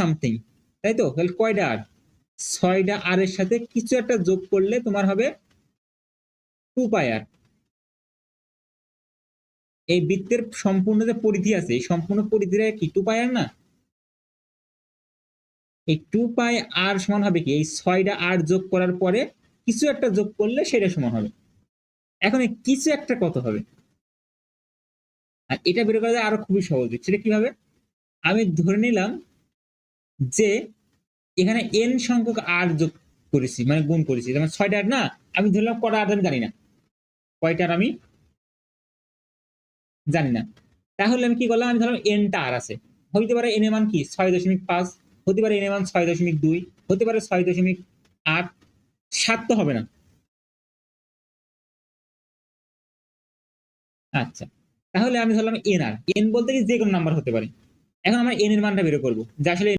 Something তাই তো তাহলে কয়টা আর? ছয়টা আর এর সাথে কিছু একটা যোগ করলে তোমার হবে টু পাই আর। এই বৃত্তের সম্পূর্ণ যে পরিধি আছে, এই সম্পূর্ণ পরিধিটা কি টু পাই আর না? এই টু পাই আর সমান হবে কি? এই ছয়টা আর যোগ করার পরে কিছু একটা যোগ করলে সেটা সমান হবে। এখন এই কিছু একটা কত হবে? আর এটা বের করা যায় আরও খুবই সহজ। সেটা কীভাবে? আমি ধরে নিলাম যে এখানে এন সংখ্যক আর যোগ করেছি মানে গুণ করেছি যেমন ছয়টা আর না? আমি ধরলাম কটা আর আমি জানি না। কয়টা আর আমি জানি না। তাহলে আমি কি করলাম? আমি ধরলাম এনটা আর আছে। হইতে পারে এন মান কি? ছয় দশমিক পাঁচ, হতে পারে এন মান ছয় দশমিক দুই, হতে পারে ছয় দশমিক আট, সাত তো হবে না। আচ্ছা তাহলে আমি ধরলাম এন আর এন বলতে কি যে কোনো নাম্বার হতে পারে। এখন আমরা এন এর মানটা বের করব। যে আসলে